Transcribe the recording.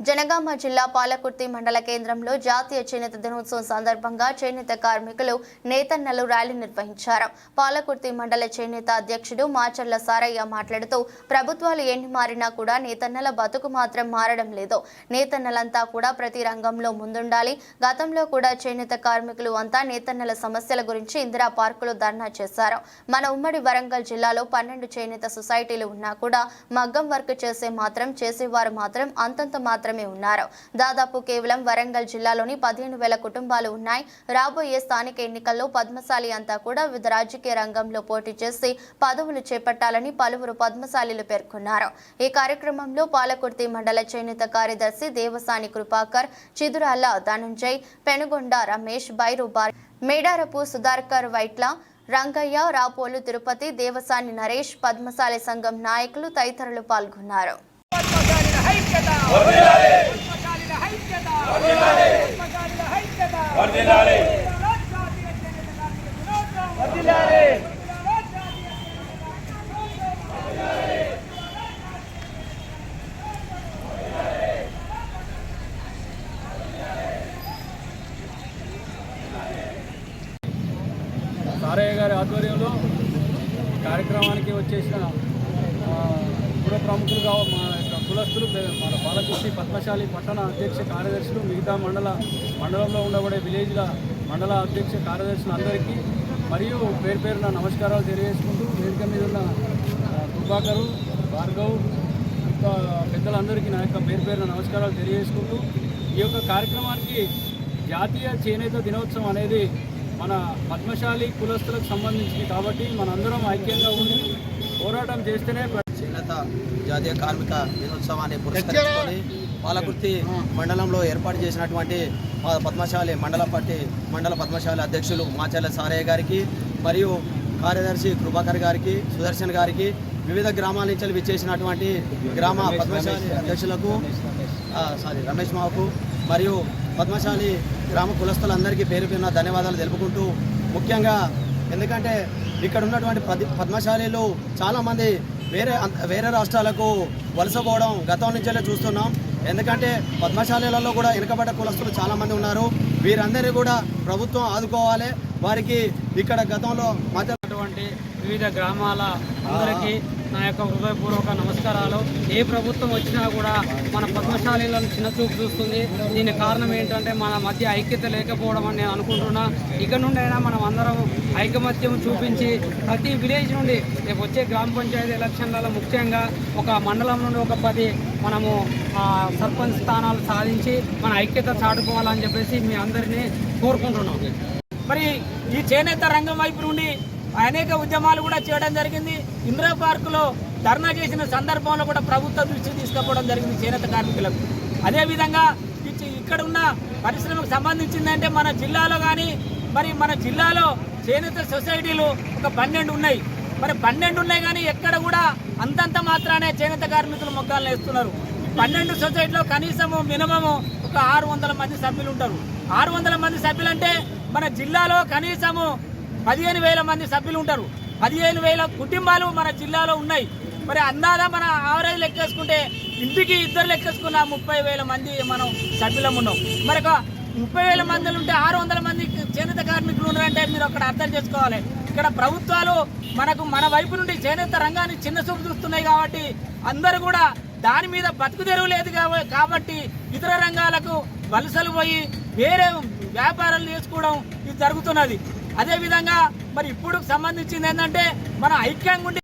జనగామ జిల్లా పాలకుర్తి మండల కేంద్రంలో జాతీయ చేనేత దినోత్సవం సందర్భంగా చేనేత కార్మికులు నేతన్నలు ర్యాలీ నిర్వహించారు. పాలకుర్తి మండల చేనేత అధ్యక్షుడు మాచర్ల సారయ్య మాట్లాడుతూ ప్రభుత్వాలు ఎన్ని మారినా కూడా నేతన్నల బతుకు మాత్రం మారడం లేదు. నేతన్నలంతా కూడా ప్రతి రంగంలో ముందుండాలి. గతంలో కూడా చేనేత కార్మికులు అంతా నేతన్నల సమస్యల గురించి ఇందిరా పార్కులో ధర్నా చేశారు. మన ఉమ్మడి వరంగల్ జిల్లాలో పన్నెండు చేనేత సొసైటీలు ఉన్నా కూడా మగ్గం వర్క్ చేసే మాత్రం చేసేవారు మాత్రం అంతంత మాత్రం మాత్రమే ఉన్నారు. దాదాపు కేవలం వరంగల్ జిల్లాలోని పదిహేను వేల కుటుంబాలు ఉన్నాయి. రాబోయే స్థానిక ఎన్నికల్లో పద్మశాలి అంతా కూడా వివిధ రాజకీయ రంగంలో పోటీ చేసి పదవులు చేపట్టాలని పలువురు పద్మశాలీలు పేర్కొన్నారు. ఈ కార్యక్రమంలో పాలకుర్తి మండల చేనేత కార్యదర్శి దేవసాని కృపాకర్ చిదురాల ధనుంజయ్ పెనుగొండ రమేష్ బైరుబార్ మేడారపు సుధాకర్ వైట్ల రంగయ్య రాపోలు తిరుపతి దేవసాని నరేష్ పద్మశాలి సంఘం నాయకులు తదితరులు పాల్గొన్నారు. ఐక్యత. ఐక్యత. ఐక్యత. వర్ధిల్లాలి. వర్ధిల్లాలి. సారయ్య గారి ఆధ్వర్యంలో కార్యక్రమానికి వచ్చేసిన ఆ, పుర ప్రముఖులుగా మా కులస్తులు మన పాలకుర్తి పద్మశాలి పట్టణ అధ్యక్ష కార్యదర్శులు మిగతా మండల మండలంలో ఉండబడే విలేజ్ల మండల అధ్యక్ష కార్యదర్శులు అందరికీ మరియు పేరు పేరున నమస్కారాలు తెలియజేసుకుంటూ వేదిక మీద ఉన్న ఆ, భార్గవ్ ఇంకా పెద్దలందరికీ నా యొక్క పేరు పేరున నమస్కారాలు తెలియజేసుకుంటూ ఈ యొక్క కార్యక్రమానికి జాతీయ చేనేత దినోత్సవం అనేది మన పద్మశాలి కులస్తులకు సంబంధించింది కాబట్టి మనందరం ఐక్యంగా ఉండి పోరాటం చేస్తేనే చేనేత జాతీయ కార్మిక దినోత్సవాన్ని పురస్కరించుకొని పాలకుర్తి మండలంలో ఏర్పాటు చేసినటువంటి పద్మశాలి మండల పార్టీ మండల పద్మశాలి అధ్యక్షులు మాచర్ల సారయ్య గారికి మరియు కార్యదర్శి కృపాకర్ గారికి సుదర్శన్ గారికి వివిధ గ్రామాల నుంచి విచ్చేసినటువంటి గ్రామ పద్మశాలి అధ్యక్షులకు సారీ రమేష్ మాకు మరియు పద్మశాలి గ్రామ కులస్తులందరికీ పేరు పేరున ధన్యవాదాలు తెలుపుకుంటూ ముఖ్యంగా ఎందుకంటే ఇక్కడ ఉన్నటువంటి పది పద్మశాలీలు చాలామంది వేరే వేరే రాష్ట్రాలకు వలసపోవడం గతం నుంచే చూస్తున్నాం. ఎందుకంటే పద్మశాలీలలో కూడా వెనుకబడ్డ కులస్తులు చాలామంది ఉన్నారు. వీరందరినీ కూడా ప్రభుత్వం ఆదుకోవాలి. వారికి ఇక్కడ గతంలో మధ్య వివిధ గ్రామాల అందరికీ నా యొక్క హృదయపూర్వక నమస్కారాలు. ఏ ప్రభుత్వం వచ్చినా కూడా మన పద్మశాలీలను చిన్నచూపు చూస్తుంది. దీని కారణం ఏంటంటే మన మధ్య ఐక్యత లేకపోవడం అని నేను అనుకుంటున్నా. ఇక నుండి అయినా మనం అందరం ఐకమత్యం చూపించి ప్రతి విలేజ్ నుండి రేపు వచ్చే గ్రామ పంచాయతీ ఎలక్షన్లలో ముఖ్యంగా ఒక మండలం నుండి ఒక పది మనము సర్పంచ్ స్థానాలు సాధించి మన ఐక్యత చాటుకోవాలని చెప్పేసి మీ అందరినీ కోరుకుంటున్నాం. మరి ఈ చేనేత రంగం వైపు నుండి అనేక ఉద్యమాలు కూడా చేయడం జరిగింది. ఇందిరా పార్కులో ధర్నా చేసిన సందర్భంలో కూడా ప్రభుత్వ దృష్టి తీసుకుపోవడం జరిగింది చేనేత కార్మికులకు. అదేవిధంగా ఇచ్చి- ఇక్కడ ఉన్న పరిశ్రమకు సంబంధించిందంటే మన జిల్లాలో కానీ మరి మన జిల్లాలో చేనేత సొసైటీలు ఒక పన్నెండు ఉన్నాయి. మరి పన్నెండు ఉన్నాయి కానీ ఎక్కడ కూడా అంతంత మాత్రానే చేనేత కార్మికులు మొగ్గాలు వేస్తున్నారు పన్నెండు సొసైటీలో కనీసము మినిమము ఒక ఆరు వందల మంది సభ్యులు ఉంటారు. ఆరు వందల మంది సభ్యులు అంటే మన జిల్లాలో కనీసము పదిహేను వేల మంది సభ్యులు ఉంటారు. పదిహేను వేల కుటుంబాలు మన జిల్లాలో ఉన్నాయి. మరి అందాదా మన ఆవరేజ్ లెక్కేసుకుంటే ఇంటికి ఇద్దరు లెక్కేసుకున్న ముప్పై వేల మంది మనం సభ్యులం ఉన్నాం. మరి ఒక ముప్పై వేల మందిలు ఉంటే ఆరు వందల మంది చేనేత కార్మికులు ఉన్నారంటే మీరు అక్కడ అర్థం చేసుకోవాలి. ఇక్కడ ప్రభుత్వాలు మనకు మన వైపు నుండి చేనేత రంగాన్ని చిన్న చూపు చూస్తున్నాయి కాబట్టి అందరూ కూడా దాని మీద బతుకు తెరువు లేదు కాబ- కాబట్టి ఇతర రంగాలకు వలసలు పోయి వేరే వ్యాపారాలు చేసుకోవడం ఇది జరుగుతున్నది. అదేవిధంగా మరి ఇప్పుడు సంబంధించింది ఏంటంటే మన ఐక్యంగా ఉండి